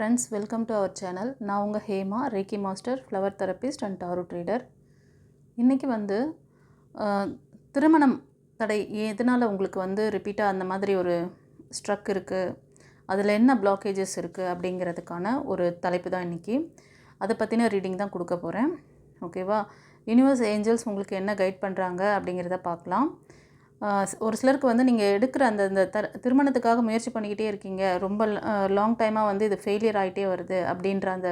Friends welcome to our channel நான் உங்கள் Hema reiki master flower therapist and tarot reader இன்றைக்கி வந்து திருமணம் தடை எதனால் உங்களுக்கு வந்து ரிப்பீட்டாக அந்த மாதிரி ஒரு ஸ்ட்ரக் இருக்குது அதில் என்ன பிளாக்கேஜஸ் இருக்குது அப்படிங்கிறதுக்கான ஒரு தலைப்பு தான் இன்றைக்கி அதை பற்றின ரீடிங் தான் கொடுக்க போகிறேன் ஓகேவா யூனிவர்ஸ் ஏஞ்சல்ஸ் உங்களுக்கு என்ன கைட் பண்ணுறாங்க அப்படிங்கிறத பார்க்கலாம். ஒரு சிலருக்கு வந்து நீங்கள் எடுக்கிற அந்த அந்த தர திருமணத்துக்காக முயற்சி பண்ணிக்கிட்டே இருக்கீங்க. ரொம்ப லாங் டைமாக வந்து இது ஃபெயிலியர் ஆகிட்டே வருது அப்படின்ற அந்த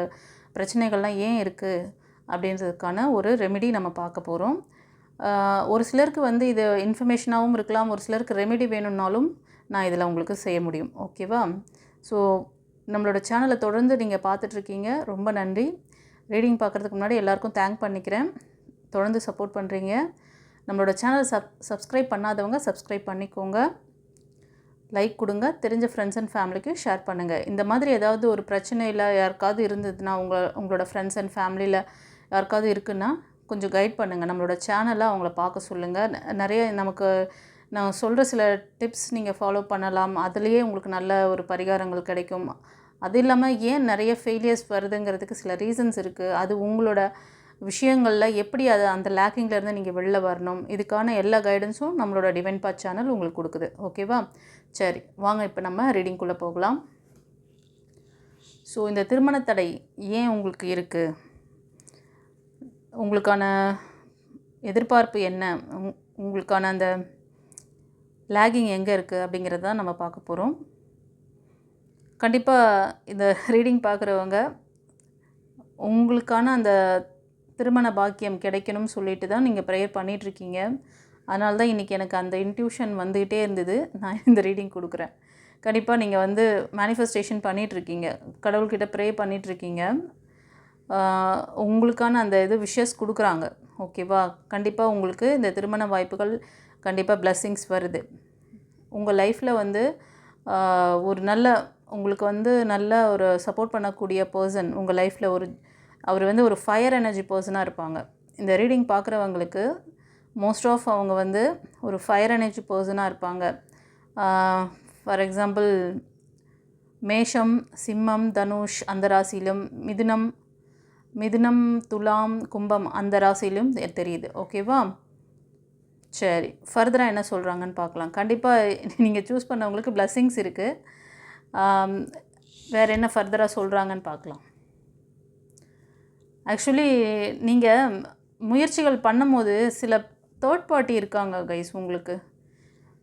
பிரச்சனைகள்லாம் ஏன் இருக்குது அப்படின்றதுக்கான ஒரு ரெமெடி நம்ம பார்க்க போகிறோம் ஒரு சிலருக்கு வந்து இது இன்ஃபர்மேஷனாகவும் இருக்கலாம். ஒரு சிலருக்கு ரெமெடி வேணும்னாலும் நான் இதில் உங்களுக்கு செய்ய முடியும். ஓகேவா ஸோ நம்மளோட சேனலை தொடர்ந்து நீங்கள் பார்த்துட்ருக்கீங்க ரொம்ப நன்றி. ரீடிங் பார்க்குறதுக்கு முன்னாடி எல்லாருக்கும் தேங்க் பண்ணிக்கிறேன். தொடர்ந்து சப்போர்ட் பண்ணுறீங்க நம்மளோட சேனல் சப் சப்ஸ்கிரைப் பண்ணாதவங்க சப்ஸ்கிரைப் பண்ணிக்கோங்க. லைக் கொடுங்க. தெரிஞ்ச ஃப்ரெண்ட்ஸ் அண்ட் ஃபேமிலிக்கு ஷேர் பண்ணுங்கள் இந்த மாதிரி ஏதாவது ஒரு பிரச்சனையில் யாருக்காவது இருந்ததுன்னா உங்கள் உங்களோட ஃப்ரெண்ட்ஸ் அண்ட் ஃபேமிலியில் யாருக்காவது இருக்குன்னா கொஞ்சம் கைட் பண்ணுங்கள் நம்மளோட சேனலை அவங்கள பார்க்க சொல்லுங்கள் நிறைய நமக்கு நான் சொல்கிற சில டிப்ஸ் நீங்கள் ஃபாலோ பண்ணலாம். அதுலேயே உங்களுக்கு நல்ல ஒரு பரிகாரங்கள் கிடைக்கும். அது இல்லாமல் ஏன் நிறைய ஃபெயிலியர்ஸ் வருதுங்கிறதுக்கு சில ரீசன்ஸ் இருக்குது அது உங்களோட விஷயங்களில் எப்படி அது அந்த லேக்கிங்லேருந்து நீங்கள் வெளில வரணும் இதுக்கான எல்லா கைடன்ஸும் நம்மளோட டிவைன் பாத் சேனல் உங்களுக்கு கொடுக்குது. ஓகேவா சரி வாங்க இப்போ நம்ம ரீடிங்குள்ளே போகலாம். ஸோ இந்த திருமண தடை ஏன் உங்களுக்கு இருக்குது உங்களுக்கான எதிர்பார்ப்பு என்ன? உங்- உங்களுக்கான அந்த லேகிங் எங்கே இருக்குது அப்படிங்கிறத தான் நம்ம பார்க்க போகிறோம் கண்டிப்பாக இந்த ரீடிங் பார்க்குறவங்க உங்களுக்கான அந்த திருமண பாக்கியம் கிடைக்கணும்னு சொல்லிட்டு தான் நீங்கள் ப்ரேயர் பண்ணிகிட்ருக்கீங்க அதனால தான் இன்றைக்கி எனக்கு அந்த இன்ட்யூஷன் வந்துக்கிட்டே இருந்தது. நான் இந்த ரீடிங் கொடுக்குறேன். கண்டிப்பாக நீங்கள் வந்து மேனிஃபெஸ்டேஷன் பண்ணிகிட்ருக்கீங்க கடவுள்கிட்ட ப்ரே பண்ணிகிட்ருக்கீங்க உங்களுக்கான அந்த இது விஷஸ் கொடுக்குறாங்க. ஓகேவா கண்டிப்பாக உங்களுக்கு இந்த திருமண வாய்ப்புகள் கண்டிப்பாக பிளஸ்ஸிங்ஸ் வருது. உங்கள் லைஃப்பில் வந்து ஒரு நல்ல உங்களுக்கு வந்து நல்ல ஒரு சப்போர்ட் பண்ணக்கூடிய பர்சன் உங்கள் லைஃப்பில் ஒரு அவர் வந்து ஒரு ஃபயர் எனர்ஜி பர்சனாக இருப்பாங்க. இந்த ரீடிங் பார்க்குறவங்களுக்கு மோஸ்ட் ஆஃப் அவங்க வந்து ஒரு ஃபயர் எனர்ஜி பர்சனாக இருப்பாங்க. ஃபார் எக்ஸாம்பிள் மேஷம் சிம்மம் தனுஷ் அந்த ராசியிலும் மிதுனம் மிதுனம் துலாம் கும்பம் அந்த ராசியிலும் தெ- தெரியுது ஓகேவா சரி. ஃபர்தராக என்ன சொல்கிறாங்கன்னு பார்க்கலாம். கண்டிப்பாக நீங்கள் சூஸ் பண்ணவங்களுக்கு blessings இருக்குது வேறு என்ன ஃபர்தராக சொல்கிறாங்கன்னு பார்க்கலாம். ஆக்சுவலி நீங்கள் முயற்சிகள் பண்ணும்போது சில தேர்ட் பார்ட்டி இருக்காங்க கைஸ் உங்களுக்கு.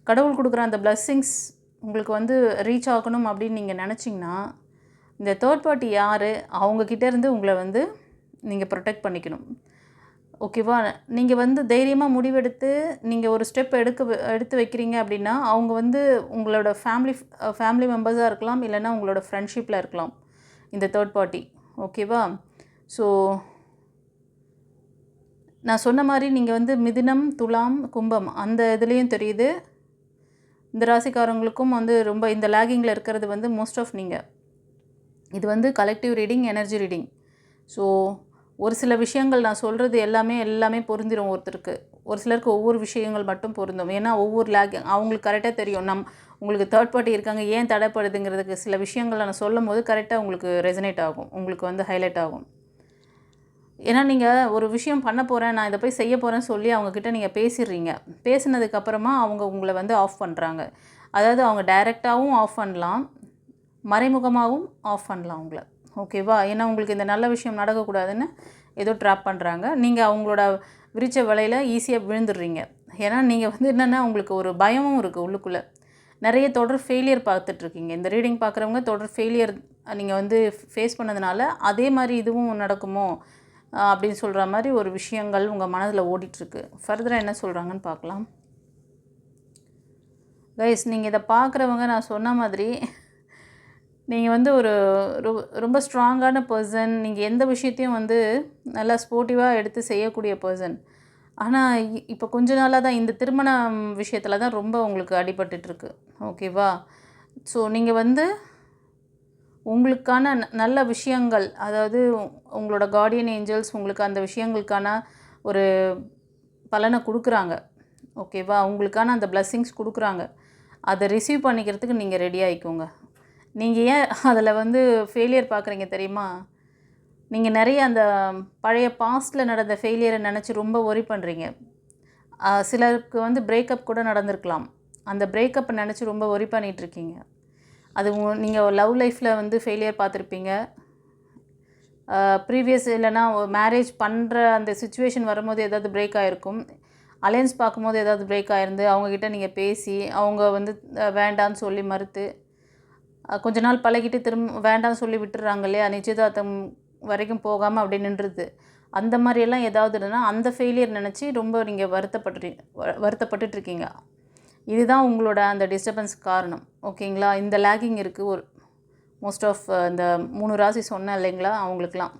கடவுள் கொடுக்குற அந்த பிளஸ்ஸிங்ஸ் உங்களுக்கு வந்து ரீச் ஆகணும் அப்படின்னு நீங்கள் நினச்சிங்கன்னா இந்த தேர்ட் பார்ட்டி யார் அவங்கக்கிட்டேருந்து உங்களை வந்து நீங்கள் ப்ரொடெக்ட் பண்ணிக்கணும். ஓகேவா நீங்கள் வந்து தைரியமாக முடிவெடுத்து நீங்கள் ஒரு ஸ்டெப் எடுக்க எடுத்து வைக்கிறீங்க அப்படின்னா அவங்க வந்து உங்களோட ஃபேமிலி ஃபேமிலி மெம்பர்ஸாக இருக்கலாம் இல்லைன்னா உங்களோட ஃப்ரெண்ட்ஷிப்பில் இருக்கலாம் இந்த தேர்ட் பார்ட்டி ஓகேவா ஸோ நான் சொன்ன மாதிரி நீங்கள் வந்து மிதுனம் துலாம் கும்பம் அந்த இதுலேயும் தெரியுது. இந்த ராசிக்காரங்களுக்கும் வந்து ரொம்ப இந்த லேகிங்கில் இருக்கிறது வந்து மோஸ்ட் ஆஃப் நீங்கள் இது வந்து collective reading energy reading so ஒரு சில விஷயங்கள் நான் சொல்கிறது எல்லாமே எல்லாமே பொருந்திடும் ஒருத்தருக்கு. ஒரு சிலருக்கு ஒவ்வொரு விஷயங்கள் மட்டும் பொருந்தும். ஏன்னா ஒவ்வொரு லேக் அவங்களுக்கு கரெக்டாக தெரியும். நம் உங்களுக்கு தேர்ட் பார்ட்டி இருக்காங்க ஏன் தடைப்படுதுங்கிறதுக்கு சில விஷயங்களை நான் சொல்லும் போது கரெக்டாக உங்களுக்கு ரெசனேட் ஆகும். உங்களுக்கு வந்து ஹைலைட் ஆகும். ஏன்னா நீங்கள் ஒரு விஷயம் பண்ண போகிறேன் நான் இதை போய் செய்ய போகிறேன்னு சொல்லி அவங்கக்கிட்ட நீங்கள் பேசிடுறீங்க. பேசினதுக்கப்புறமா அவங்க உங்களை வந்து ஆஃப் பண்ணுறாங்க அதாவது அவங்க டைரெக்டாகவும் ஆஃப் பண்ணலாம் மறைமுகமாகவும் ஆஃப் பண்ணலாம் உங்களை. ஓகேவா? ஏன்னா உங்களுக்கு இந்த நல்ல விஷயம் நடக்கக்கூடாதுன்னு ஏதோ ட்ராப் பண்ணுறாங்க நீங்கள் அவங்களோட விரிச்ச விலையில் ஈஸியாக விழுந்துடுறீங்க. ஏன்னா நீங்கள் வந்து என்னென்னா உங்களுக்கு ஒரு பயமும் இருக்குது உள்ளுக்குள்ளே. நிறைய தொடர் ஃபெயிலியர் பார்த்துட்ருக்கீங்க. இந்த ரீடிங் பார்க்குறவங்க தொடர் ஃபெயிலியர் நீங்கள் வந்து ஃபேஸ் பண்ணதுனால அதே மாதிரி இதுவும் நடக்குமோ? அப்படின்னு சொல்கிற மாதிரி ஒரு விஷயங்கள் உங்கள் மனதில் ஓடிட்டுருக்கு. ஃபர்தராக என்ன சொல்கிறாங்கன்னு பார்க்கலாம். கைஸ் நீங்கள் இதை பார்க்குறவங்க நான் சொன்ன மாதிரி நீங்கள் வந்து ஒரு ரொம்ப ஸ்ட்ராங்கான பர்சன் நீங்கள் எந்த விஷயத்தையும் வந்து நல்லா ஸ்போர்ட்டிவாக எடுத்து செய்யக்கூடிய பர்சன் ஆனால் இப்போ கொஞ்ச நாளாக தான் இந்த திருமணம் விஷயத்தில் தான் ரொம்ப உங்களுக்கு அடிபட்டுட்ருக்கு ஓகேவா ஸோ நீங்கள் வந்து உங்களுக்கான ந- நல்ல விஷயங்கள் அதாவது உங்களோட கார்டியன் ஏஞ்சல்ஸ் உங்களுக்கு அந்த விஷயங்களுக்கான ஒரு பலனை கொடுக்குறாங்க. ஓகேவா உங்களுக்கான அந்த பிளஸ்ஸிங்ஸ் கொடுக்குறாங்க. அதை ரிசீவ் பண்ணிக்கிறதுக்கு நீங்கள் ரெடி ஆகிக்கோங்க நீங்கள் ஏன் அதில் வந்து ஃபெயிலியர் பார்க்குறீங்க தெரியுமா? நீங்கள் நிறைய அந்த பழைய பாஸ்ட்டில் நடந்த ஃபெயிலியரை நினச்சி ரொம்ப ஒரி பண்ணுறீங்க சிலருக்கு வந்து பிரேக்கப் கூட நடந்திருக்கலாம். அந்த பிரேக்கப்பை நினச்சி ரொம்ப ஒரி பண்ணிகிட்ருக்கீங்க அது நீங்கள் லவ் லைஃப்பில் வந்து ஃபெயிலியர் பார்த்துருப்பீங்க. ப்ரீவியஸ் இல்லைனா மேரேஜ் பண்ணுற அந்த சுச்சுவேஷன் வரும்போது ஏதாவது பிரேக் ஆகிருக்கும் அலையன்ஸ் பார்க்கும்போது ஏதாவது பிரேக் ஆகிருந்து அவங்கக்கிட்ட நீங்கள் பேசி அவங்க வந்து வேண்டான்னு சொல்லி மறுத்து கொஞ்ச நாள் பழகிட்டு திரும்ப வேண்டாம்னு சொல்லி விட்டுறாங்க இல்லையா நிச்சயதார்த்தம் வரைக்கும் போகாமல் அப்படி நின்றுது. அந்த மாதிரியெல்லாம் ஏதாவது இல்லைன்னா அந்த ஃபெயிலியர் நினச்சி ரொம்ப நீங்கள் வருத்தப்பட்டு வருத்தப்பட்டுட்டு இருக்கீங்க. இதுதான் உங்களோட அந்த டிஸ்டர்பன்ஸ் காரணம். ஓகேங்களா இந்த லேகிங் இருக்குது ஒரு மோஸ்ட் ஆஃப் இந்த மூணு ராசி சொன்னேன் இல்லைங்களா? அவங்களுக்குலாம்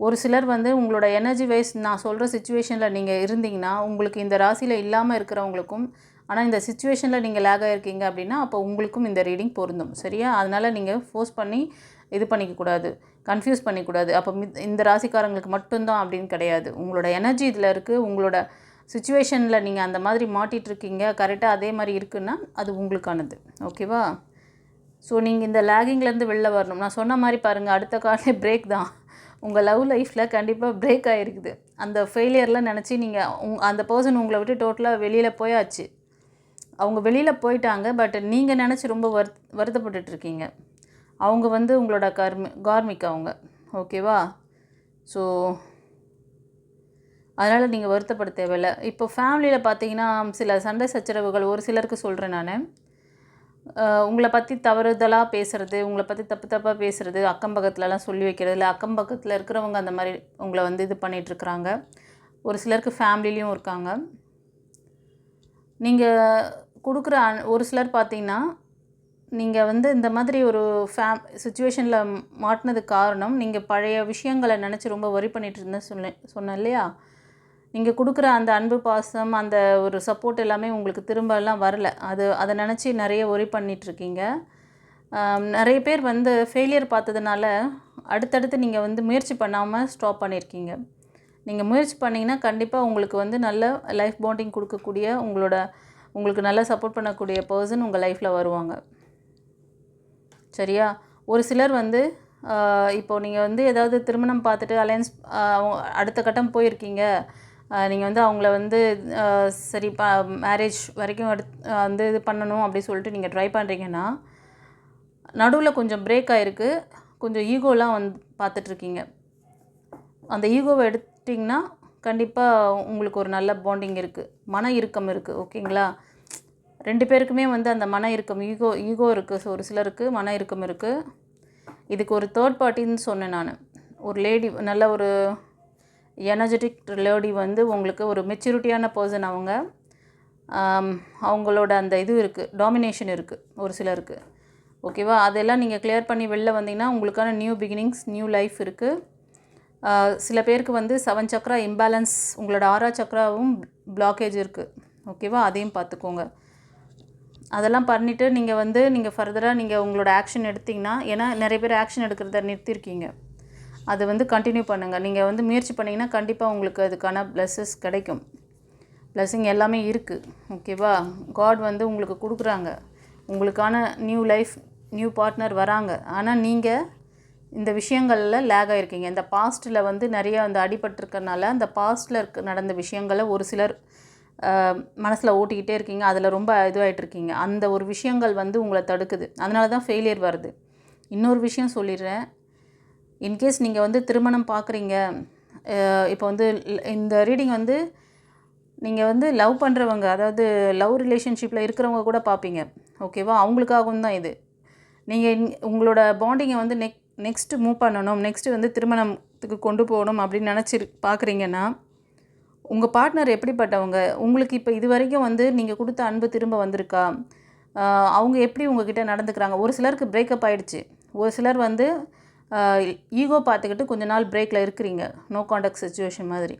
ஒரு சிலர் வந்து உங்களோட எனர்ஜி வைஸ் நான் சொல்கிற சுச்சுவேஷனில் நீங்கள் இருந்தீங்கன்னா உங்களுக்கு இந்த ராசியில் இல்லாமல் இருக்கிறவங்களுக்கும் ஆனால் இந்த சுச்சுவேஷனில் நீங்கள் லேக் ஆகிருக்கீங்க அப்படின்னா அப்போ உங்களுக்கும் இந்த ரீடிங் பொருந்தும். சரியா? அதனால் நீங்கள் ஃபோர்ஸ் பண்ணி இது பண்ணிக்கக்கூடாது கன்ஃபியூஸ் பண்ணிக்கூடாது அப்போ இந்த ராசிக்காரங்களுக்கு மட்டும்தான் அப்படின்னு கிடையாது. உங்களோட எனர்ஜி இதில் இருக்குது உங்களோட சுச்சுவேஷனில் நீங்கள் அந்த மாதிரி மாட்டிகிட்ருக்கீங்க கரெக்டாக அதே மாதிரி இருக்குன்னா அது உங்களுக்கானது. ஓகேவா ஸோ நீங்கள் இந்த லேகிங்லேருந்து வெளில வரணும். நான் சொன்ன மாதிரி பாருங்கள் அடுத்த காலே பிரேக் தான். உங்கள் லவ் லைஃப்பில் கண்டிப்பாக பிரேக் ஆகிருக்குது அந்த ஃபெயிலியர்லாம் நினச்சி நீங்கள் உங் அந்த பர்சன் உங்களை விட்டு டோட்டலாக வெளியில் போயாச்சு. அவங்க வெளியில் போயிட்டாங்க பட் நீங்கள் நினச்சி ரொம்ப வருத் வருத்தப்பட்டுட்டு இருக்கீங்க அவங்க வந்து உங்களோட கர்மி கார்மிக் அவங்க. ஓகேவா ஸோ அதனால் நீங்கள் வருத்தப்பட தேவையில்லை. இப்போ ஃபேமிலியில் பார்த்தீங்கன்னா சில சண்டை சச்சரவுகள் ஒரு சிலருக்கு சொல்கிறேன் நான். உங்களை பற்றி தவறுதலாக பேசுகிறது உங்களை பற்றி தப்பு தப்பாக பேசுகிறது அக்கம் பக்கத்துலலாம் சொல்லி வைக்கிறது இல்லை அக்கம் பக்கத்தில் இருக்கிறவங்க அந்த மாதிரி உங்களை வந்து இது பண்ணிகிட்ருக்குறாங்க ஒரு சிலருக்கு ஃபேமிலிலையும் இருக்காங்க. நீங்கள் கொடுக்குற அன்- ஒரு சிலர் பார்த்தீங்கன்னா நீங்கள் வந்து இந்த மாதிரி ஒரு ஃபேம் சுச்சுவேஷனில் மாட்டினதுக்கு காரணம் நீங்கள் பழைய விஷயங்களை நினச்சி ரொம்ப வரி பண்ணிகிட்டு இருந்தேன் சொன்னேன் சொன்னேன் இல்லையா? நீங்கள் கொடுக்குற அந்த அன்பு பாசம் அந்த ஒரு சப்போர்ட் எல்லாமே உங்களுக்கு திரும்ப எல்லாம் வரல. அது அதை நினச்சி நிறைய ஒரி பண்ணிகிட்ருக்கீங்க நிறைய பேர் வந்து ஃபெயிலியர் பார்த்ததுனால அடுத்தடுத்து நீங்கள் வந்து முயற்சி பண்ணாமல் ஸ்டாப் பண்ணியிருக்கீங்க நீங்கள் முயற்சி பண்ணிங்கன்னா கண்டிப்பாக உங்களுக்கு வந்து நல்ல லைஃப் பாண்டிங் கொடுக்கக்கூடிய உங்களோட உங்களுக்கு நல்லா சப்போர்ட் பண்ணக்கூடிய பர்சன் உங்கள் லைஃப்பில் வருவாங்க. சரியா? ஒரு சிலர் வந்து இப்போது நீங்கள் வந்து ஏதாவது திருமணம் பார்த்துட்டு அலையன்ஸ் அடுத்த கட்டம் போயிருக்கீங்க. நீங்கள் வந்து அவங்கள வந்து சரி ப மேரேஜ் வரைக்கும் எடுத் வந்து இது பண்ணணும் அப்படி சொல்லிட்டு நீங்கள் ட்ரை பண்ணுறீங்கன்னா நடுவில் கொஞ்சம் பிரேக் ஆகிருக்கு கொஞ்சம் ஈகோலாம் வந்து பார்த்துட்ருக்கீங்க. அந்த ஈகோவை எடுத்திங்கன்னா கண்டிப்பாக உங்களுக்கு ஒரு நல்ல பாண்டிங் இருக்குது மன இறுக்கம் இருக்குது ஓகேங்களா? ரெண்டு பேருக்குமே வந்து அந்த மன இறுக்கம் ஈகோ ஈகோ இருக்குது ஒரு சிலருக்கு மன இறுக்கம் இருக்குது இதுக்கு ஒரு தேர்ட் பார்ட்டின்னு சொன்னேன் நான். ஒரு லேடி நல்ல ஒரு எனர்ஜெட்டிக் லேடி வந்து உங்களுக்கு ஒரு மெச்சூரிட்டியான பர்சன் அவங்க. அவங்களோட அந்த இது இருக்குது டாமினேஷன் இருக்குது ஒரு சிலருக்கு. ஓகேவா அதெல்லாம் நீங்கள் கிளியர் பண்ணி வெளில வந்தீங்கன்னா உங்களுக்கான நியூ பிகினிங்ஸ் நியூ லைஃப் இருக்குது சில பேருக்கு வந்து செவன் சக்ரா இம்பேலன்ஸ் உங்களோட ஆறா சக்ராவும் பிளாக்கேஜ் இருக்குது ஓகேவா அதையும் பார்த்துக்கோங்க. அதெல்லாம் பண்ணிவிட்டு நீங்கள் வந்து நீங்கள் ஃபர்தராக நீங்கள் உங்களோட ஆக்ஷன் எடுத்தீங்கன்னா ஏன்னா நிறைய பேர் ஆக்ஷன் எடுக்கிறத நிறுத்தியிருக்கீங்க அது வந்து கண்டினியூ பண்ணுங்கள் நீங்கள் வந்து முயற்சி பண்ணிங்கன்னா கண்டிப்பாக உங்களுக்கு அதுக்கான ப்ளஸ்ஸஸ் கிடைக்கும். ப்ளஸ்ஸிங் எல்லாமே இருக்குது ஓகேவா காட் வந்து உங்களுக்கு கொடுக்குறாங்க. உங்களுக்கான நியூ லைஃப் நியூ பார்ட்னர் வராங்க. ஆனால் நீங்கள் இந்த விஷயங்களில் லேக் ஆகிருக்கீங்க இந்த பாஸ்ட்டில் வந்து நிறைய அந்த அடிபட்டிருக்கறனால அந்த பாஸ்ட்டில் இருக்க நடந்த விஷயங்களை ஒரு சிலர் மனசில் ஓட்டிக்கிட்டே இருக்கீங்க. அதில் ரொம்ப இதுவாகிட்டு இருக்கீங்க அந்த ஒரு விஷயங்கள் வந்து உங்களை தடுக்குது. அதனால தான் ஃபெயிலியர் வருது. இன்னொரு விஷயம் சொல்லிடுறேன். இன்கேஸ் நீங்கள் வந்து திருமணம் பார்க்குறீங்க இப்போ வந்து இந்த ரீடிங் வந்து நீங்கள் வந்து லவ் பண்ணுறவங்க அதாவது லவ் ரிலேஷன்ஷிப்பில் இருக்கிறவங்க கூட பார்ப்பீங்க. ஓகேவா அவங்களுக்காகவும் தான் இது. நீங்கள் உங்களோட பாண்டிங்கை வந்து நெக் நெக்ஸ்ட்டு மூவ் பண்ணணும். நெக்ஸ்ட்டு வந்து திருமணத்துக்கு கொண்டு போகணும் அப்படின்னு நினச்சி பார்க்குறீங்கன்னா உங்கள் பார்ட்னர் எப்படிப்பட்டவங்க? உங்களுக்கு இப்போ இது வரைக்கும் வந்து நீங்கள் கொடுத்த அன்பு திரும்ப வந்திருக்கா? அவங்க எப்படி உங்ககிட்ட நடந்துக்கிறாங்க? ஒரு சிலருக்கு பிரேக்கப் ஆகிடுச்சு ஒரு சிலர் வந்து ஈகோ பார்த்துக்கிட்டு கொஞ்ச நாள் பிரேக்கில் இருக்கிறீங்க. நோ காண்டாக்ட் சுச்சுவேஷன் மாதிரி.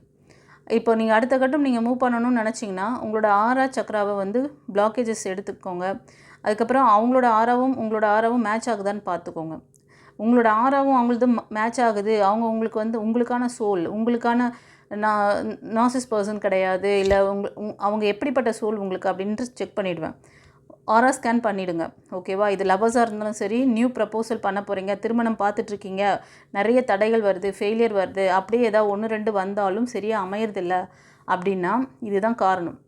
இப்போ நீங்கள் அடுத்த கட்டம் நீங்கள் மூவ் பண்ணணும்னு நினச்சிங்கன்னா உங்களோட ஆரா சக்கராவை வந்து பிளாக்கேஜஸ் எடுத்துக்கோங்க. அதுக்கப்புறம் அவங்களோட ஆறாவும் உங்களோட ஆறாவும் மேட்ச் ஆகுதான்னு பார்த்துக்கோங்க. உங்களோட ஆறாவும் அவங்களது மேட்ச் ஆகுது. அவங்க உங்களுக்கு வந்து உங்களுக்கான சோல் உங்களுக்கான நான் நாசிஸ் பர்சன் கிடையாது. இல்லை உங்க உங்- அவங்க எப்படிப்பட்ட சோல் உங்களுக்கு அப்படின்ட்டு செக் பண்ணிவிடுவேன் ஆரா ஸ்கேன் பண்ணிவிடுங்க ஓகேவா? இது லவர்ஸாக இருந்தாலும் சரி நியூ ப்ரப்போசல் பண்ண போகிறீங்க திருமணம் பார்த்துட்ருக்கீங்க நிறைய தடைகள் வருது ஃபெயிலியர் வருது அப்படியே ஏதாவது ஒன்று ரெண்டு வந்தாலும் சரியாக அமையறதில்ல அப்படின்னா இதுதான் காரணம்.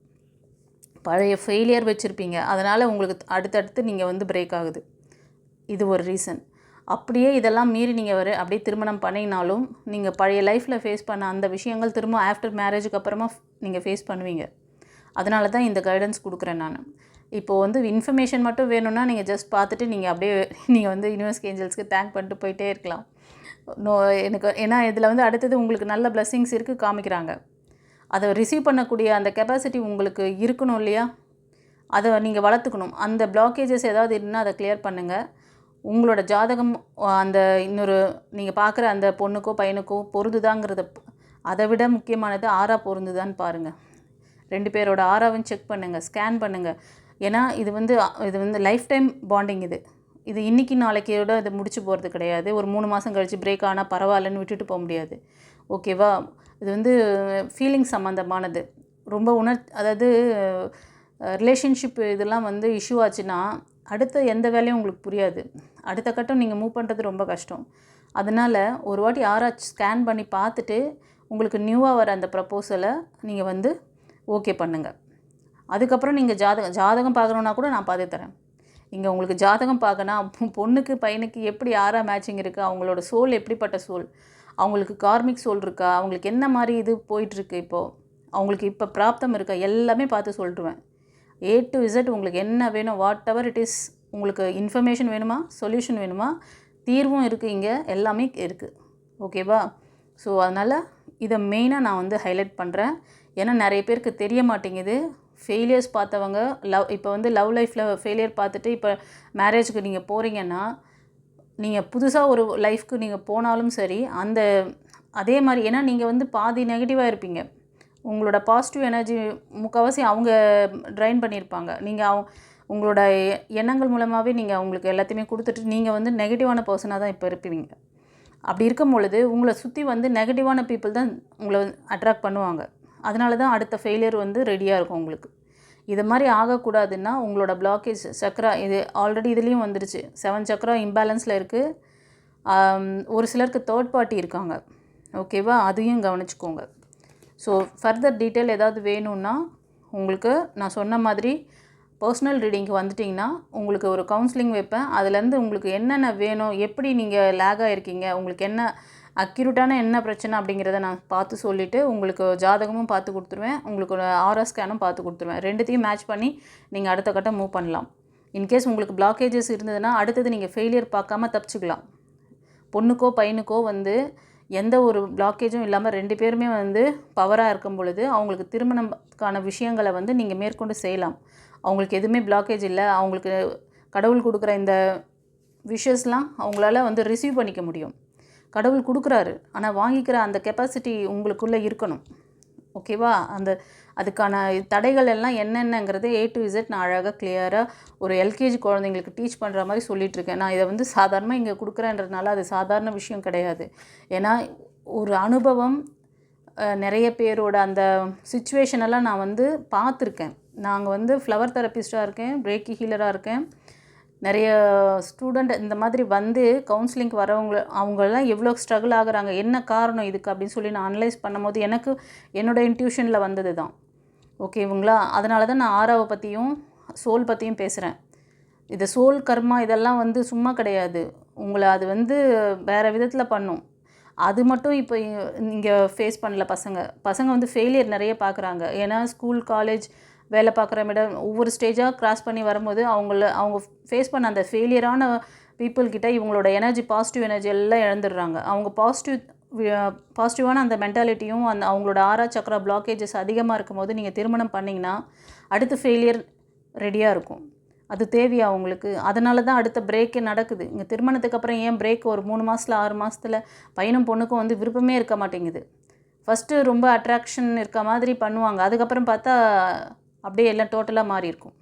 பழைய ஃபெயிலியர் வச்சுருப்பீங்க அதனால் உங்களுக்கு அடுத்தடுத்து நீங்கள் வந்து பிரேக் ஆகுது. இது ஒரு ரீசன் அப்படியே இதெல்லாம் மீறி நீங்கள் வர அப்படியே திருமணம் பண்ணினாலும் நீங்கள் பழைய லைஃப்பில் ஃபேஸ் பண்ண அந்த விஷயங்கள் திரும்ப ஆஃப்டர் மேரேஜுக்கு அப்புறமா நீங்கள் ஃபேஸ் பண்ணுவீங்க. அதனால தான் இந்த கைடன்ஸ் கொடுக்குறேன் நான். இப்போது வந்து இன்ஃபர்மேஷன் மட்டும் வேணும்னா நீங்கள் ஜஸ்ட் பார்த்துட்டு நீங்கள் அப்படியே நீங்கள் வந்து யூனிவர்ஸ் ஏஞ்சல்ஸ்க்கு தேங்க் பண்ணிட்டு போயிட்டே இருக்கலாம். நோ எனக்கு ஏன்னா இதில் வந்து அடுத்தது உங்களுக்கு நல்ல பிளெஸ்ஸிங்ஸ் இருக்குது காமிக்கிறாங்க. அதை ரிசீவ் பண்ணக்கூடிய அந்த கெப்பாசிட்டி உங்களுக்கு இருக்கணும் இல்லையா? அதை நீங்கள் வளர்த்துக்கணும். அந்த பிளாக்கேஜஸ் ஏதாவது இருந்தால் அதை கிளியர் பண்ணுங்கள் உங்களோட ஜாதகம் அந்த இன்னொரு நீங்கள் பார்க்குற அந்த பொண்ணுக்கோ பையனுக்கோ பொருந்துதாங்கிறத அதை விட முக்கியமானது ஆறா பொருந்துதான்னு பாருங்கள் ரெண்டு பேரோட ஆறாவும் செக் பண்ணுங்கள் ஸ்கேன் பண்ணுங்கள் ஏன்னா இது வந்து இது வந்து லைஃப் டைம் பாண்டிங் இது. இது இன்றைக்கி நாளைக்கோட இது முடிச்சு போகிறது கிடையாது. ஒரு மூணு மாதம் கழித்து பிரேக் ஆனால் பரவாயில்லன்னு விட்டுட்டு போக முடியாது. ஓகேவா இது வந்து ஃபீலிங் சம்மந்தமானது ரொம்ப உணர் அதாவது ரிலேஷன்ஷிப் இதெல்லாம் வந்து இஷ்யூ ஆச்சுன்னா அடுத்த எந்த வேலையும் உங்களுக்கு புரியாது. அடுத்த கட்டம் நீங்கள் மூவ் பண்ணுறது ரொம்ப கஷ்டம். அதனால் ஒரு வாட்டி யாராச்சும் ஸ்கேன் பண்ணி பார்த்துட்டு உங்களுக்கு நியூவாக வர அந்த ப்ரப்போசலை நீங்கள் வந்து ஓகே பண்ணுங்கள் அதுக்கப்புறம் நீங்கள் ஜாதகம் ஜாதகம் பார்க்கணுன்னா கூட நான் பார்த்து தரேன். இங்கே உங்களுக்கு ஜாதகம் பார்க்கணும் பொண்ணுக்கு பையனுக்கு எப்படி யாராக மேட்சிங் இருக்குது அவங்களோட சோல் எப்படிப்பட்ட சோல் அவங்களுக்கு கார்மிக் சோல் இருக்கா? அவங்களுக்கு என்ன மாதிரி இது போயிட்டுருக்கு இப்போது அவங்களுக்கு இப்போ பிராப்தம் இருக்கா? எல்லாமே பார்த்து சொல்லிடுவேன். ஏ டு இசட் உங்களுக்கு என்ன வேணும்? வாட் எவர் இட் இஸ் உங்களுக்கு இன்ஃபர்மேஷன் வேணுமா? சொல்யூஷன் வேணுமா? தீர்வும் இருக்குது இங்கே. எல்லாமே இருக்குது ஓகேவா ஸோ அதனால் இதை மெயினாக நான் வந்து ஹைலைட் பண்ணுறேன் ஏன்னா நிறைய பேருக்கு தெரிய மாட்டேங்குது. ஃபெயிலியர்ஸ் பார்த்தவங்க லவ் இப்போ வந்து லவ் லைஃப்பில் ஃபெயிலியர் பார்த்துட்டு இப்போ மேரேஜுக்கு நீங்கள் போகிறீங்கன்னா நீங்கள் புதுசாக ஒரு லைஃப்க்கு நீங்கள் போனாலும் சரி அந்த அதே மாதிரி ஏன்னா நீங்கள் வந்து பாதி நெகட்டிவாக இருப்பீங்க. உங்களோட பாசிட்டிவ் எனர்ஜி முக்கால்வாசி அவங்க ட்ரைன் பண்ணியிருப்பாங்க. நீங்கள் அவங்க உங்களோட எண்ணங்கள் மூலமாகவே நீங்கள் அவங்களுக்கு எல்லாத்தையுமே கொடுத்துட்டு நீங்கள் வந்து நெகட்டிவான பர்சனாக தான் இப்போ இருப்பீங்க. அப்படி இருக்கும் பொழுது உங்களை சுற்றி வந்து நெகட்டிவான பீப்புள் தான் உங்களை அட்ராக்ட் பண்ணுவாங்க. அதனால தான் அடுத்த ஃபெயிலியர் வந்து ரெடியாக இருக்கும் உங்களுக்கு. இது மாதிரி ஆகக்கூடாதுன்னா உங்களோட பிளாக்கேஜ் சக்ரா இது ஆல்ரெடி இதுலேயும் வந்துருச்சு. செவன் சக்ரா இம்பேலன்ஸில் இருக்குது ஒரு சிலருக்கு தேர்ட் பார்ட்டி இருக்காங்க. ஓகேவா அதையும் கவனிச்சுக்கோங்க. ஸோ ஃபர்தர் டீட்டெயில் ஏதாவது வேணும்னா உங்களுக்கு நான் சொன்ன மாதிரி பர்சனல் ரீடிங்க்கு வந்துட்டிங்கன்னா உங்களுக்கு ஒரு கவுன்சிலிங் வைப்பேன். அதுலேருந்து உங்களுக்கு என்னென்ன வேணும் எப்படி நீங்கள் லேக் ஆகிருக்கீங்க உங்களுக்கு என்ன அக்யூரேட்டான என்ன பிரச்சனை அப்படிங்கிறத நான் பார்த்து சொல்லிவிட்டு உங்களுக்கு ஜாதகமும் பார்த்து கொடுத்துருவேன். உங்களுக்கு ஒரு ஆர்ஆர் ஸ்கேனும் பார்த்து கொடுத்துருவேன். ரெண்டுத்தையும் மேட்ச் பண்ணி நீங்கள் அடுத்த கட்டம் மூவ் பண்ணலாம். இன்கேஸ் உங்களுக்கு பிளாக்கேஜஸ் இருந்ததுன்னா அடுத்தது நீங்கள் ஃபெயிலியர் பார்க்காம தப்பிச்சுக்கலாம். பொண்ணுக்கோ பையனுக்கோ வந்து எந்த ஒரு பிளாக்கேஜும் இல்லாமல் ரெண்டு பேருமே வந்து பவராக இருக்கும் பொழுது அவங்களுக்கு திருமணம்க்கான விஷயங்களை வந்து நீங்கள் மேற்கொண்டு செய்யலாம். அவங்களுக்கு எதுவுமே பிளாக்கேஜ் இல்லை. அவங்களுக்கு கடவுள் கொடுக்குற இந்த விஷஸ்லாம் அவங்களால வந்து ரிசீவ் பண்ணிக்க முடியும். கடவுள் கொடுக்குறாரு. ஆனால் வாங்கிக்கிற அந்த கெப்பாசிட்டி உங்களுக்குள்ளே இருக்கணும். ஓகேவா அந்த அதுக்கான தடைகள் எல்லாம் என்னென்னங்கிறது ஏ டு இசட் நான் அழகாக கிளியராக ஒரு எல்கேஜி குழந்தைங்களுக்கு டீச் பண்ணுற மாதிரி சொல்லிகிட்ருக்கேன் நான் இதை வந்து சாதாரணமாக இங்கே கொடுக்குறேன்றதுனால அது சாதாரண விஷயம் கிடையாது. ஏன்னா ஒரு அனுபவம் நிறைய பேரோட அந்த சுச்சுவேஷனெல்லாம் நான் வந்து பார்த்துருக்கேன். நாங்கள் வந்து ஃப்ளவர் தெரப்பிஸ்ட்டாக இருக்கேன் பிரேக்கி ஹீலராக இருக்கேன். நிறைய ஸ்டூடெண்ட் இந்த மாதிரி வந்து கவுன்சிலிங்க்கு வரவங்க அவங்களாம் எவ்வளோ ஸ்ட்ரகிள் ஆகுறாங்க என்ன காரணம் இதுக்கு அப்படின்னு சொல்லி நான் அனலைஸ் பண்ணும்போது எனக்கு என்னோடய இன்ட்யூஷனில் வந்தது தான் ஓகேவுங்களா அதனால தான் நான் ஆறாவை பற்றியும் சோல் பற்றியும் பேசுகிறேன் இது சோல் கர்மா இதெல்லாம் வந்து சும்மா கிடையாது. உங்களை அது வந்து வேறு விதத்தில் பண்ணும். அது மட்டும் இப்போ இங்கே ஃபேஸ் பண்ணல பசங்க. பசங்க வந்து ஃபெயிலியர் நிறைய பார்க்குறாங்க ஏன்னா ஸ்கூல் காலேஜ் வேலை பார்க்குற இடம் ஒவ்வொரு ஸ்டேஜாக கிராஸ் பண்ணி வரும்போது அவங்கள அவங்க ஃபேஸ் பண்ண அந்த ஃபெயிலியரான பீப்புள்கிட்ட இவங்களோட எனர்ஜி பாசிட்டிவ் எனர்ஜி எல்லாம் இழந்துடுறாங்க. அவங்க பாசிட்டிவ் பாசிட்டிவான அந்த மென்டாலிட்டியும் அந்த அவங்களோட ஆறா சக்கரா பிளாக்கேஜஸ் அதிகமாக இருக்கும் போது நீங்கள் திருமணம் பண்ணிங்கன்னா அடுத்த ஃபெயிலியர் ரெடியாக இருக்கும். அது தேவையா அவங்களுக்கு? அதனால தான் அடுத்த பிரேக்கே நடக்குது. இங்கே திருமணத்துக்கு அப்புறம் ஏன் பிரேக் ஒரு மூணு மாதத்தில் ஆறு மாதத்தில் பையனும் பொண்ணுக்கும் வந்து விருப்பமே இருக்க மாட்டேங்குது. ஃபஸ்ட்டு ரொம்ப அட்ராக்ஷன் இருக்க மாதிரி பண்ணுவாங்க. அதுக்கப்புறம் பார்த்தா அப்படியே எல்லாம் டோட்டலாக மாறி இருக்கும்.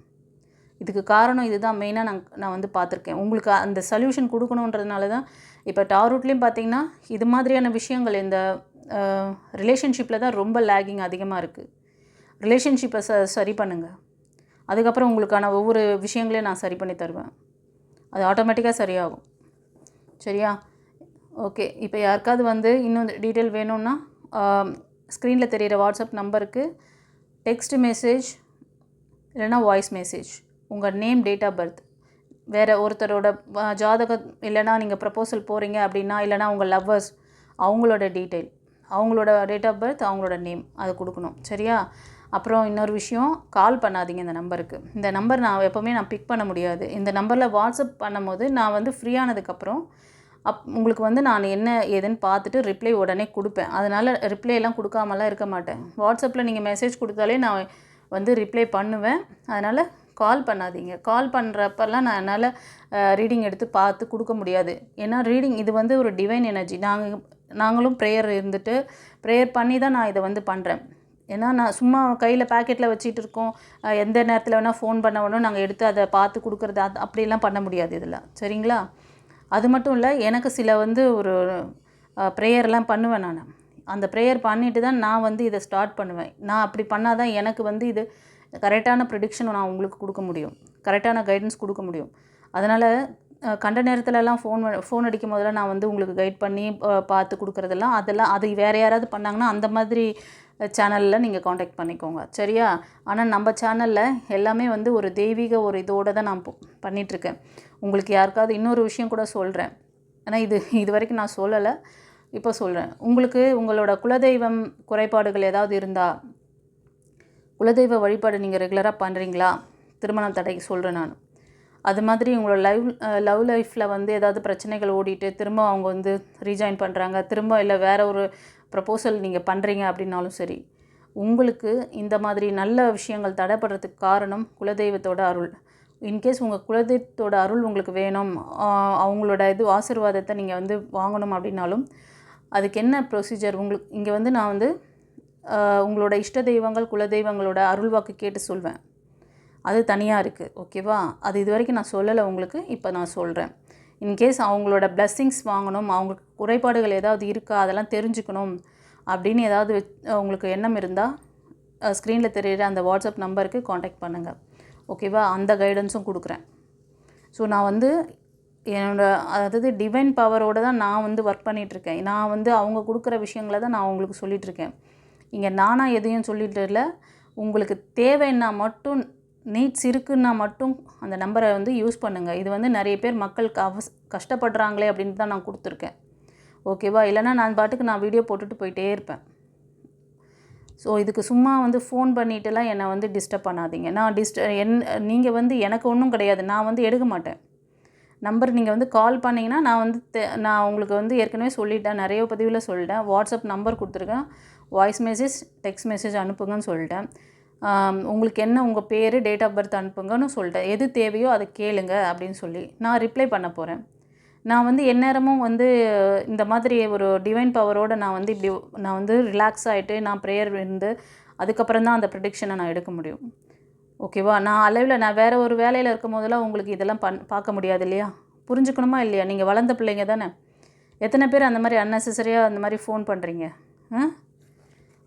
இதுக்கு காரணம் இதுதான் மெயினாக நான் நான் வந்து பார்த்துருக்கேன். உங்களுக்கு அந்த சொல்யூஷன் கொடுக்கணுன்றதுனால தான் இப்போ டாரூட்லேயும் பார்த்தீங்கன்னா இது மாதிரியான விஷயங்கள் இந்த ரிலேஷன்ஷிப்பில் தான் ரொம்ப லேகிங் அதிகமாக இருக்குது ரிலேஷன்ஷிப்பை ச சரி பண்ணுங்கள் அதுக்கப்புறம் உங்களுக்கான ஒவ்வொரு விஷயங்களையும் நான் சரி பண்ணி தருவேன். அது ஆட்டோமேட்டிக்காக சரியாகும். சரியா? ஓகே இப்போ யாருக்காவது வந்து இன்னும் டீட்டெயில் வேணும்னா ஸ்க்ரீனில் தெரிகிற வாட்ஸ்அப் நம்பருக்கு டெக்ஸ்ட் மெசேஜ் இல்லைனா வாய்ஸ் மெசேஜ் உங்கள் நேம் டேட் ஆஃப் பர்த் வேறு ஒருத்தரோட ஜாதகம் இல்லைனா நீங்கள் ப்ரப்போசல் போகிறீங்க அப்படின்னா இல்லைனா உங்கள் லவ்வர்ஸ் அவங்களோட டீட்டெயில் அவங்களோட டேட் ஆஃப் பர்த் அவங்களோட நேம் அது கொடுக்கணும். சரியா? அப்புறம் இன்னொரு விஷயம் கால் பண்ணாதீங்க இந்த நம்பருக்கு இந்த நம்பர் நான் எப்போவுமே நான் பிக் பண்ண முடியாது. இந்த நம்பரில் வாட்ஸ்அப் பண்ணும்போது நான் வந்து ஃப்ரீயானதுக்கப்புறம் அப் உங்களுக்கு வந்து நான் என்ன ஏதுன்னு பார்த்துட்டு ரிப்ளை உடனே கொடுப்பேன். அதனால் ரிப்ளை எல்லாம் கொடுக்காமலாம் இருக்க மாட்டேன். வாட்ஸ்அப்பில் நீங்கள் மெசேஜ் கொடுத்தாலே நான் வந்து ரிப்ளை பண்ணுவேன். அதனால் கால் பண்ணாதீங்க. கால் பண்ணுறப்பெல்லாம் நான் என்னால் ரீடிங் எடுத்து பார்த்து கொடுக்க முடியாது. ஏன்னா ரீடிங் இது வந்து ஒரு டிவைன் எனர்ஜி நாங்கள் நாங்களும் ப்ரேயர் இருந்துட்டு ப்ரேயர் பண்ணி தான் நான் இதை வந்து பண்ணுறேன் ஏன்னா நான் சும்மா கையில் பேக்கெட்டில் வச்சுட்டு இருக்கோம். எந்த நேரத்தில் வேணால் ஃபோன் பண்ண வேணும் நாங்கள் எடுத்து அதை பார்த்து கொடுக்குறது அது அப்படிலாம் பண்ண முடியாது இதில். சரிங்களா? அது மட்டும் இல்லை எனக்கு சில வந்து ஒரு ப்ரேயர்லாம் பண்ணுவேன் நான். அந்த ப்ரேயர் பண்ணிட்டு தான் நான் வந்து இதை ஸ்டார்ட் பண்ணுவேன். நான் அப்படி பண்ணால் தான் எனக்கு வந்து இது கரெக்டான ப்ரிடிக்ஷன் நான் உங்களுக்கு கொடுக்க முடியும். கரெக்டான கைடன்ஸ் கொடுக்க முடியும். அதனால் கண்ட நேரத்துலலாம் ஃபோன் ஃபோன் அடிக்கும் போதெல்லாம் நான் வந்து உங்களுக்கு கைட் பண்ணி பார்த்து கொடுக்குறதெல்லாம் அதெல்லாம் அது வேறு யாராவது பண்ணாங்கன்னா அந்த மாதிரி சேனலில் நீங்கள் காண்டாக்ட் பண்ணிக்கோங்க. சரியா? ஆனால் நம்ம சேனலில் எல்லாமே வந்து ஒரு தெய்வீக ஒரு இதோடு தான் நான் பண்ணிகிட்ருக்கேன் உங்களுக்கு யாருக்காவது இன்னொரு விஷயம் கூட சொல்கிறேன் ஆனால் இது இது வரைக்கும் நான் சொல்லலை. இப்போ சொல்கிறேன் உங்களுக்கு உங்களோட குலதெய்வம் குறைபாடுகள் ஏதாவது இருந்தால் குலதெய்வ வழிபாடு நீங்கள் ரெகுலராக பண்ணுறீங்களா திருமணம் தடைக்கு சொல்கிறேன் நான். அது மாதிரி உங்களோட லைவ் லவ் லைஃப்பில் வந்து ஏதாவது பிரச்சனைகள் ஓடிட்டு திரும்ப அவங்க வந்து ரீஜாயின் பண்ணுறாங்க திரும்ப இல்லை வேற ஒரு ப்ரப்போசல் நீங்கள் பண்ணுறீங்க அப்படின்னாலும் சரி உங்களுக்கு இந்த மாதிரி நல்ல விஷயங்கள் தடைப்படுறதுக்கு காரணம் குலதெய்வத்தோட அருள். இன்கேஸ் உங்கள் குலதெய்வத்தோட அருள் உங்களுக்கு வேணும் அவங்களோட இது ஆசீர்வாதத்தை நீங்கள் வந்து வாங்கணும் அப்படின்னாலும் அதுக்கு என்ன ப்ரொசீஜர் உங்களுக்கு இங்கே வந்து நான் வந்து உங்களோட இஷ்ட தெய்வங்கள் குலதெய்வங்களோட தெய்வங்களோட அருள்வாக்கு கேட்டு சொல்வேன். அது தனியாக இருக்குது ஓகேவா அது இது வரைக்கும் நான் சொல்லலை உங்களுக்கு இப்போ நான் சொல்கிறேன் இன்கேஸ் அவங்களோட பிளஸ்ஸிங்ஸ் வாங்கணும் அவங்களுக்கு குறைபாடுகள் ஏதாவது இருக்கா அதெல்லாம் தெரிஞ்சுக்கணும் அப்படின்னு ஏதாவது உங்களுக்கு எண்ணம் இருந்தால் ஸ்க்ரீனில் தெரியுற அந்த வாட்ஸ்அப் நம்பருக்கு காண்டாக்ட் பண்ணுங்கள் ஓகேவா அந்த கைடன்ஸும் கொடுக்குறேன். ஸோ நான் வந்து என்னோட அதாவது டிவைன் பவரோடு தான் நான் வந்து ஒர்க் பண்ணிகிட்ருக்கேன் நான் வந்து அவங்க கொடுக்குற விஷயங்களை தான் நான் உங்களுக்கு சொல்லிகிட்ருக்கேன் இங்கே நானாக எதையும் சொல்லிட்டு இல்லை. உங்களுக்கு தேவைன்னா மட்டும் நீட்ஸ் இருக்குன்னா மட்டும் அந்த நம்பரை வந்து யூஸ் பண்ணுங்கள் இது வந்து நிறைய பேர் மக்களுக்கு அவஸ் கஷ்டப்படுறாங்களே அப்படின்ட்டு தான் நான் கொடுத்துருக்கேன். ஓகேவா இல்லைன்னா நான் பாட்டுக்கு நான் வீடியோ போட்டுட்டு போயிட்டே இருப்பேன். ஸோ இதுக்கு சும்மா வந்து ஃபோன் பண்ணிட்டுலாம் என்னை வந்து டிஸ்டர்ப் பண்ணாதீங்க. நான் டிஸ்ட என் நீங்கள் வந்து எனக்கு ஒன்றும் கிடையாது. நான் வந்து எடுக்க மாட்டேன். நம்பர் நீங்கள் வந்து கால் பண்ணிங்கன்னா நான் வந்து தெ- நான் உங்களுக்கு வந்து ஏற்கனவே சொல்லிட்டேன். நிறைய பதிவில் சொல்லிட்டேன். வாட்ஸ்அப் நம்பர் கொடுத்துருக்கேன். வாய்ஸ் மெசேஜ் டெக்ஸ்ட் மெசேஜ் அனுப்புங்கன்னு சொல்லிட்டேன். உங்களுக்கு என்ன உங்கள் பேர் டேட் ஆஃப் பர்த் அனுப்புங்கன்னு சொல்லிட்டேன். எது தேவையோ அதை கேளுங்க அப்படின்னு சொல்லி நான் ரிப்ளை பண்ண போகிறேன் நான் வந்து எந்நேரமும் வந்து இந்த மாதிரி ஒரு டிவைன் பவரோடு நான் வந்து இப்படி நான் வந்து ரிலாக்ஸ் ஆகிட்டு நான் ப்ரேயர் இருந்து அதுக்கப்புறம் தான் அந்த ப்ரிடிக்ஷனை நான் எடுக்க முடியும். ஓகேவா? நான் அளவில் நான் வேறு ஒரு வேலையில் இருக்கும் போதெல்லாம் உங்களுக்கு இதெல்லாம் பண் பார்க்க முடியாது இல்லையா? புரிஞ்சுக்கணுமா இல்லையா? நீங்கள் வளர்ந்த பிள்ளைங்க தானே. எத்தனை பேர் அந்த மாதிரி அன்னெசரியாக அந்த மாதிரி ஃபோன் பண்ணுறீங்க ஆ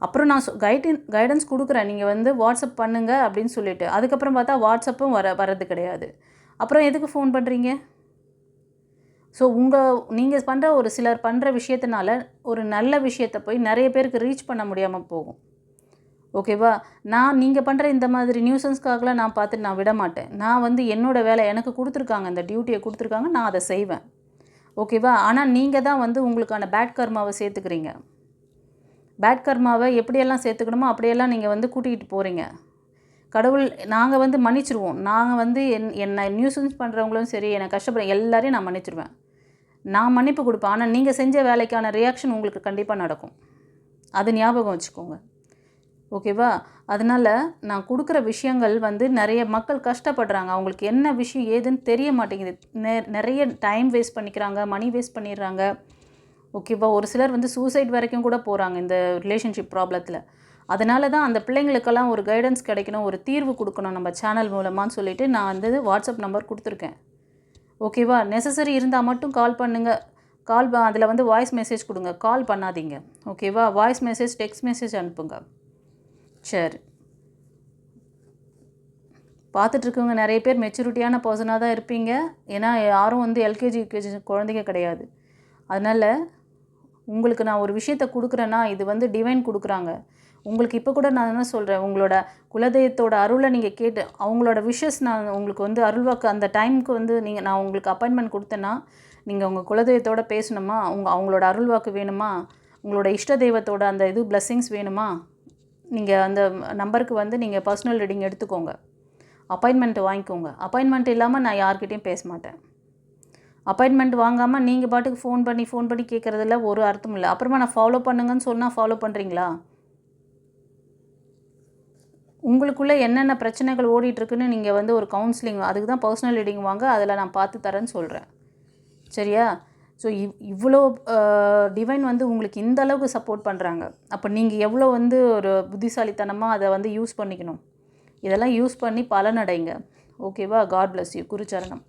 அப்புறம் நான் கைடின் கைடன்ஸ் கொடுக்குறேன். நீங்கள் வந்து வாட்ஸ்அப் பண்ணுங்க அப்படின்னு சொல்லிட்டு. அதுக்கப்புறம் பார்த்தா வாட்ஸ்அப்பும் வர வர்றது கிடையாது. அப்புறம் எதுக்கு ஃபோன் பண்ணுறீங்க ஸோ உங்கள் நீங்கள் பண்ணுற ஒரு சிலர் பண்ணுற விஷயத்தினால ஒரு நல்ல விஷயத்தை போய் நிறைய பேருக்கு ரீச் பண்ண முடியாமல் போகும். ஓகேவா? நான் நீங்கள் பண்ணுற இந்த மாதிரி நியூசன்ஸ்க்காகலாம் நான் பார்த்துட்டு நான் விட மாட்டேன். நான் வந்து என்னோட வேலை எனக்கு கொடுத்துருக்காங்க. இந்த டியூட்டியை கொடுத்துருக்காங்க. நான் அதை செய்வேன். ஓகேவா? ஆனால் நீங்கள் தான் வந்து உங்களுக்கான பேட் கர்மாவை சேர்த்துக்கிறீங்க. பேட் கர்மாவை எப்படியெல்லாம் சேர்த்துக்கணுமோ அப்படியெல்லாம் நீங்கள் வந்து கூட்டிகிட்டு போகிறீங்க கடவுள் நாங்கள் வந்து மன்னிச்சிருவோம். நாங்கள் வந்து என் என்னை நியூசன்ஸ் பண்ணுறவங்களும் சரி என்னை கஷ்டப்படுற எல்லாரையும் நான் மன்னிச்சிருவேன். நான் மன்னிப்பு கொடுப்பேன். ஆனால் நீங்கள் செஞ்ச வேலைக்கான ரியாக்ஷன் உங்களுக்கு கண்டிப்பாக நடக்கும். அது ஞாபகம் வச்சுக்கோங்க. ஓகேவா? அதனால் நான் கொடுக்குற விஷயங்கள் வந்து நிறைய மக்கள் கஷ்டப்படுறாங்க. அவங்களுக்கு என்ன விஷயம் ஏதுன்னு தெரிய மாட்டேங்குது. நெ- நிறைய டைம் வேஸ்ட் பண்ணிக்கிறாங்க மணி வேஸ்ட் பண்ணிடுறாங்க. ஓகேவா? ஒரு சிலர் வந்து சூசைட் வரைக்கும் கூட போகிறாங்க இந்த ரிலேஷன்ஷிப் ப்ராப்ளத்தில் அதனால தான் அந்த பிள்ளைங்களுக்கெல்லாம் ஒரு கைடன்ஸ் கிடைக்கணும் ஒரு தீர்வு கொடுக்கணும் நம்ம சேனல் மூலமான்னு சொல்லிட்டு நான் வந்து வாட்ஸ்அப் நம்பர் கொடுத்துருக்கேன். ஓகேவா? நெசசரி இருந்தால் மட்டும் கால் பண்ணுங்கள் கால் அதில் வந்து வாய்ஸ் மெசேஜ் கொடுங்க. கால் பண்ணாதீங்க. ஓகேவா? வாய்ஸ் மெசேஜ் டெக்ஸ்ட் மெசேஜ் அனுப்புங்க. சரி பார்த்துட்ருக்கவங்க நிறைய பேர் மெச்சூரிட்டியான பர்சனாக தான் இருப்பீங்க. ஏன்னா யாரும் வந்து எல்கேஜி யூகேஜி குழந்தைங்க கிடையாது. அதனால் உங்களுக்கு நான் ஒரு விஷயத்த கொடுக்குறேன்னா இது வந்து டிவைன் கொடுக்குறாங்க. உங்களுக்கு இப்போ கூட நான் என்ன சொல்கிறேன் உங்களோட குலதெய்வத்தோட அருளை நீங்கள் கேட்டு அவங்களோட விஷஸ் நான் உங்களுக்கு வந்து அருள்வாக்கு அந்த டைமுக்கு வந்து நீங்கள் நான் உங்களுக்கு அப்பாயின்மெண்ட் கொடுத்தேன்னா நீங்கள் உங்கள் குலதெய்வத்தோட பேசணுமா? உங்கள் அவங்களோட அருள்வாக்கு வேணுமா? உங்களோட இஷ்ட தெய்வத்தோட அந்த இது பிளஸ்ஸிங்ஸ் வேணுமா? நீங்கள் அந்த நம்பருக்கு வந்து நீங்கள் பர்சனல் ரீடிங் எடுத்துக்கோங்க. அப்பாயின்மெண்ட் வாங்கிக்கோங்க. அப்பாயின்மெண்ட் இல்லாமல் நான் யார்கிட்டையும் பேச மாட்டேன். அப்பாயின்மெண்ட் வாங்காமல் நீங்கள் பாட்டுக்கு ஃபோன் பண்ணி ஃபோன் பண்ணி கேட்குறதுல ஒரு அர்த்தம் இல்லை. அப்புறமா நான் ஃபாலோ பண்ணுங்கன்னு சொன்னால் ஃபாலோ பண்ணுறீங்களா உங்களுக்குள்ளே என்னென்ன பிரச்சனைகள் ஓடிட்டுருக்குன்னு நீங்கள் வந்து ஒரு கவுன்சிலிங் அதுக்கு தான் பர்சனல் ரீடிங் வாங்க அதில் நான் பார்த்து தரேன்னு சொல்கிறேன் சரியா? ஸோ இவ் இவ்வளோ டிவைன் வந்து உங்களுக்கு இந்த அளவுக்கு சப்போர்ட் பண்ணுறாங்க அப்போ நீங்கள் எவ்வளோ வந்து ஒரு புத்திசாலித்தனமாக அதை வந்து யூஸ் பண்ணிக்கணும். இதெல்லாம் யூஸ் பண்ணி பலனடைங்க. ஓகேவா காட் பிளஸ் யூ குருச்சரணம்